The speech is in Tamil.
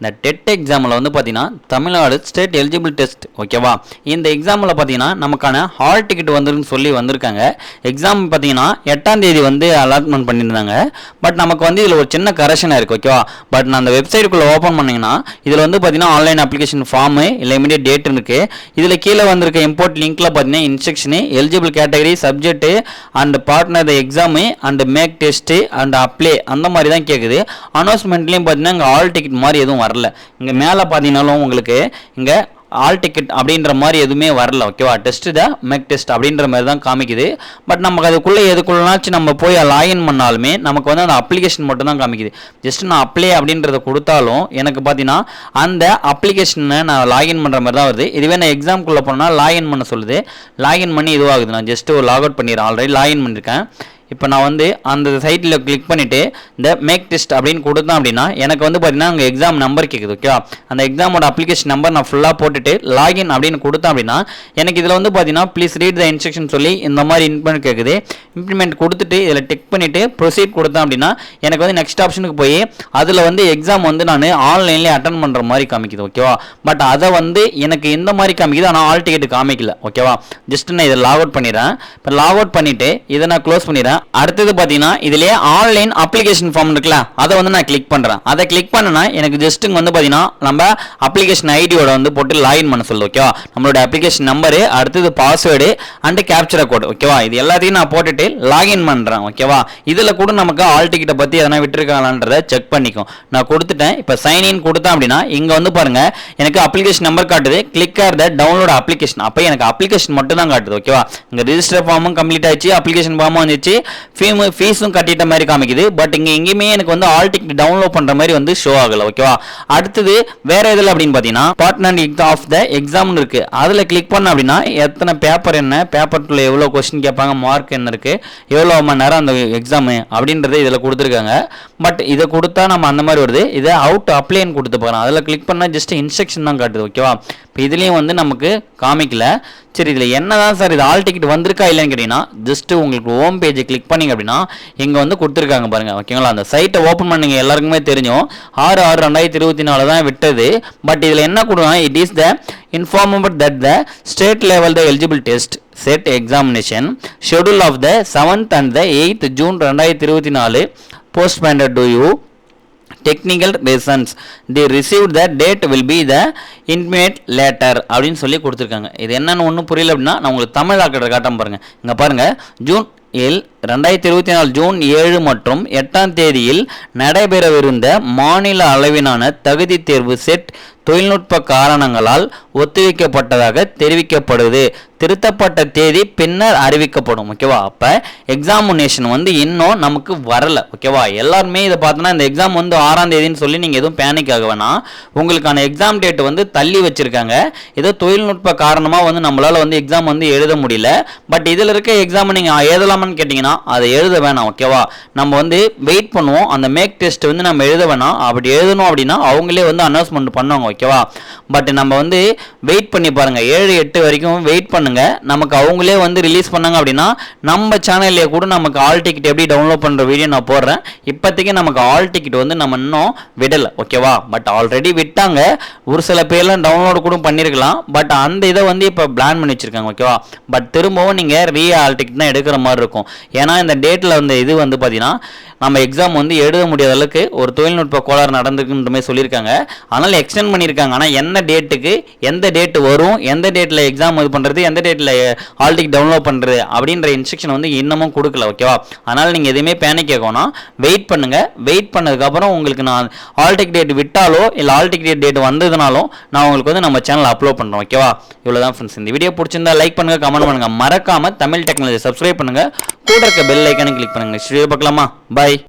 இந்த டெட் எக்ஸாமில் வந்து பார்த்தீங்கன்னா தமிழ்நாடு ஸ்டேட் எலிஜிபிள் டெஸ்ட் ஓகேவா இந்த எக்ஸாமில் பார்த்தீங்கன்னா நமக்கான ஹால் டிக்கெட் வந்துருன்னு சொல்லி வந்திருக்காங்க. எக்ஸாம் பார்த்தீங்கன்னா எட்டாம் தேதி வந்து அலாட்மெண்ட் பண்ணியிருந்தாங்க. பட் நமக்கு வந்து இதில் ஒரு சின்ன கரெக்ஷனாக இருக்குது ஓகேவா பட் நான் அந்த வெப்சைட்டுக்குள்ளே ஓப்பன் பண்ணிங்கன்னா இதில் வந்து பார்த்தீங்கன்னா ஆன்லைன் அப்ளிகேஷன் ஃபார்மு இல்லை இமீடியட் டேட் இருக்குது இதில் கீழே வந்திருக்க இம்போர்ட் லிங்க்கில் பார்த்தீங்கன்னா instruction eligible category subject and partner the exam and make test and apply அந்த மாதிரி தான் கேட்குது அனௌன்ஸ்மெண்ட்லேயும் பார்த்தீங்கன்னா இங்கே ஆல் டிக்கெட் மாதிரி எதுவும் வரல. இங்கே மேலே பார்த்தீங்கன்னாலும் உங்களுக்கு இங்கே ஆல் டிக்கெட் அப்படின்ற மாதிரி எதுவுமே வரல ஓகேவா டெஸ்ட்டு த மெக் டெஸ்ட் அப்படின்ற மாதிரி தான் காமிக்குது. பட் நமக்கு அதுக்குள்ளே எதுக்குள்ளனாச்சும் நம்ம போய் லாகின் பண்ணாலுமே நமக்கு வந்து அந்த அப்ளிகேஷன் மட்டும் தான் காமிக்குது. ஜஸ்ட் நான் அப்ளை அப்படின்றத கொடுத்தாலும் எனக்கு பார்த்தீங்கன்னா அந்த அப்ளிகேஷனை நான் லாகின் பண்ணுற மாதிரி தான் வருது. இதுவே நான் எக்ஸாம்குள்ளே போனால் லாகின் பண்ண சொல்லுது. லாகின் பண்ணி இதுவாகுது. நான் ஜஸ்ட்டு ஒரு லாக் அவுட் பண்ணிடுறேன். ஆல்ரெடி லாகின் பண்ணியிருக்கேன் இப்போ நான் வந்து அந்த சைட்டில் கிளிக் பண்ணிவிட்டு இந்த மேக் டெஸ்ட் அப்படின்னு கொடுத்தேன் அப்படின்னா எனக்கு வந்து பார்த்தீங்கன்னா அங்கே எக்ஸாம் நம்பர் கேட்குது ஓகேவா அந்த எக்ஸாமோட அப்ளிகேஷன் நம்பர் நான் ஃபுல்லாக போட்டுட்டு லாகின் அப்படின்னு கொடுத்தேன் அப்படின்னா எனக்கு இதில் வந்து பார்த்தீங்கன்னா ப்ளீஸ் ரீட் த இன்ஸ்ட்ரக்ஷன் சொல்லி இந்த மாதிரி இன்ப்ளிமெண்ட் கேட்குது இம்ப்ளிமெண்ட் கொடுத்துட்டு இதில் டிக் பண்ணிவிட்டு ப்ரொசீட் கொடுத்தேன் அப்படின்னா எனக்கு வந்து நெக்ஸ்ட் ஆப்ஷனுக்கு போய் அதில் வந்து எக்ஸாம் வந்து நான் ஆன்லைன்லேயே அட்டன் பண்ணுற மாதிரி காமிக்குது ஓகேவா பட் அதை வந்து எனக்கு இந்த மாதிரி காமிக்குது ஆனால் ஆல் டிக்கெட் காமிக்கல ஓகேவா ஜஸ்ட் நான் இதை லாக் அவுட் பண்ணிடுறேன். இப்போ லாக் அவுட் பண்ணிவிட்டு இதை நான் க்ளோஸ் பண்ணிடுறேன். அடுத்தது பார்த்தீங்கன்னா இதுலேயே ஆன்லைன் அப்ளிகேஷன் ஃபார்ம் இருக்குல்ல அதை வந்து நான் கிளிக் பண்ணுறேன் அதை கிளிக் பண்ணனா எனக்கு ஜஸ்ட் இங்கே வந்து பார்த்தீங்கன்னா நம்ம அப்ளிகேஷன் ஐடியோட வந்து போட்டு லாகின் பண்ண சொல்லு ஓகேவா நம்மளோட அப்ளிகேஷன் நம்பரு அடுத்தது பாஸ்வேர்டு அண்ட் கேப்சர் கோட் ஓகேவா இது எல்லாத்தையும் நான் போட்டுட்டு லாகின் பண்ணுறேன் ஓகேவா இதில் கூட நமக்கு ஆல் டிக்கெட்டை பற்றி எதனா விட்டுருக்காங்களான்றதை செக் பண்ணிக்கும் நான் கொடுத்துட்டேன். இப்போ சைன் இன் கொடுத்தேன் அப்படின்னா இங்கே வந்து பாருங்க எனக்கு அப்ளிகேஷன் நம்பர் காட்டுது. Click or the download application அப்போ எனக்கு அப்ளிகேஷன் மட்டும் தான் காட்டுது ஓகேவா இங்கே ரிஜிஸ்டர் ஃபார்மும் கம்ப்ளீட் ஆயிடுச்சு அப்ளிகேஷன் ஃபார்மும் வந்துச்சு. ஃபீமு ஃபீஸும் கட்டிட்ட மாதிரி காமிக்குது. பட் இங்கே எங்கேயுமே எனக்கு வந்து ஆல் டிக்கெட் டவுன்லோட் பண்ணுற மாதிரி வந்து ஷோ ஆகலை ஓகேவா அடுத்தது வேற இதில் அப்படின்னு பார்த்தீங்கன்னா பார்ட்னர் ஆஃப் த எக்ஸாம்னு இருக்கு. அதில் கிளிக் பண்ண அப்படின்னா எத்தனை பேப்பர் என்ன பேப்பர்ல எவ்வளோ கொஸ்டின் கேட்பாங்க மார்க் என்ன இருக்கு எவ்வளோ மணி நேரம் அந்த எக்ஸாமு அப்படின்றத இதில் கொடுத்துருக்காங்க. பட் இதை கொடுத்தா நம்ம அந்த மாதிரி வருது. இதை அவுட் அப்ளைன்னு கொடுத்து போகிறோம் அதில் கிளிக் பண்ணால் ஜஸ்ட் இன்ஸ்ட்ரக்ஷன் தான் காட்டுது ஓகேவா இப்போ இதுலேயும் வந்து நமக்கு காமிக்கல. சரி இதில் என்ன தான் சார் இது ஆல் டிக்கெட் வந்திருக்கா இல்லைன்னு கேட்டிங்கன்னா ஜஸ்ட் உங்களுக்கு ஹோம் பேஜை கிளிக் பண்ணிங்க அப்படின்னா இங்கே வந்து கொடுத்துருக்காங்க பாருங்கள் ஓகேங்களா அந்த சைட்டை ஓப்பன் பண்ணுங்க எல்லாருக்குமே தெரியும் ஆறு ஆறு ரெண்டாயிரத்தி இருபத்தி நாலு தான் விட்டது. பட் இதில் என்ன கொடுக்கணும் it is the informable that the state level the eligible test set examination schedule of the seventh and the eighth June ரெண்டாயிரத்தி இருபத்தி நாலு postponed due to technical reasons the revised the date will be the intimated later அப்படின்னு சொல்லி கொடுத்துருக்காங்க. இது என்னென்னு ஒன்றும் புரியல அப்படின்னா நான் உங்களுக்கு தமிழ் ஆக்கிட்ட காட்டம் பாருங்கள் இங்கே பாருங்கள் ஜூன் எல் ரெண்டாயிரத்தி இருபத்தி நாலு ஜூன் ஏழு மற்றும் எட்டாம் தேதியில் நடைபெறவிருந்த மாநில அளவிலான தகுதி தேர்வு செட் தொழில்நுட்ப காரணங்களால் ஒத்திவைக்கப்பட்டதாக தெரிவிக்கப்படுது. திருத்தப்பட்ட தேதி பின்னர் அறிவிக்கப்படும் ஓகேவா அப்போ எக்ஸாமினேஷன் வந்து இன்னும் நமக்கு வரலை ஓகேவா எல்லாருமே இதை பார்த்தோன்னா இந்த எக்ஸாம் வந்து ஆறாம் தேதின்னு சொல்லி நீங்கள் எதுவும் பேனிக் ஆக வேணாம். உங்களுக்கான எக்ஸாம் டேட் வந்து தள்ளி வச்சுருக்காங்க. ஏதோ தொழில்நுட்ப காரணமாக வந்து நம்மளால் வந்து எக்ஸாம் வந்து எழுத முடியல. பட் இதில் இருக்க எக்ஸாம் நீங்கள் எழுதலாமான்னு கேட்டிங்கன்னா அதை எழுத வேணாம் ஓகேவா நம்ம வந்து வெயிட் பண்ணுவோம். அந்த மேக் டெஸ்ட் வந்து நம்ம எழுத வேணாம். அப்படி எழுதணும் அப்படின்னா அவங்களே வந்து அனௌன்ஸ்மெண்ட் பண்ணுவாங்க ஓகேவா பட் நம்ம வந்து வெயிட் பண்ணி பாருங்க. ஏழு எட்டு வரைக்கும் வெயிட் பண்ணுங்க. நமக்கு அவங்களே வந்து ரிலீஸ் பண்ணாங்க அப்படின்னா நம்ம சேனல்லே கூட நமக்கு ஆல் டிக்கெட் எப்படி டவுன்லோட் பண்ற வீடியோ நான் போடுறேன். இப்போதைக்கு நமக்கு ஆல் டிக்கெட் வந்து நம்ம இன்னும் விடலை ஓகேவா பட் ஆல்ரெடி விட்டாங்க. ஒரு சில பேர்லாம் டவுன்லோட் கூட பண்ணியிருக்கலாம் பட் அந்த இதை வந்து இப்போ பிளான் பண்ணி வச்சிருக்காங்க ஓகேவா பட் திரும்பவும் நீங்கள் ரீ ஆல் டிக்கெட் தான் எடுக்கிற மாதிரி இருக்கும். ஏன்னா இந்த டேட்டில் வந்து இது வந்து பார்த்தீங்கன்னா நம்ம எக்ஸாம் வந்து எழுத முடியாத அளவுக்கு ஒரு தொழில்நுட்ப கோளாறு நடந்திருக்குன்ற மாதிரி சொல்லியிருக்காங்க. அதனால் எக்ஸ்டெண்ட் பண்ணியிருக்காங்க. ஆனால் என்ன டேட்டுக்கு எந்த டேட்டு வரும் எந்த டேட்டில் எக்ஸாம் இது பண்ணுறது எந்த டேட்டில் ஆல்டிக் டவுன்லோட் பண்ணுறது அப்படின்ற இன்ஸ்ட்ரக்ஷன் வந்து இன்னமும் கொடுக்கல ஓகேவா அதனால் நீங்கள் எதுவுமே பேனிக் கேட்கணும் வெயிட் பண்ணுங்கள் வெயிட் பண்ணதுக்கப்புறம் உங்களுக்கு நான் ஆல்டிக் டேட் விட்டாலோ இல்லை ஆல்டிக் டேட் டேட் வந்ததுனாலும் நான் உங்களுக்கு வந்து நம்ம சேனல் அப்லோட் பண்ணுறோம் ஓகேவா இவ்வளோ தான் ஃப்ரெண்ட்ஸ் இந்த வீடியோ பிடிச்சிருந்தா லைக் பண்ணுங்கள் கமெண்ட் பண்ணுங்கள் மறக்காமல் தமிழ் டெக்னாலஜி சப்ஸ்கிரைப் பண்ணுங்கள் கூட இருக்க பெல் ஐக்கானு கிளிக் பண்ணுங்க. ஸ்ரீ பார்க்கலாமா பாய்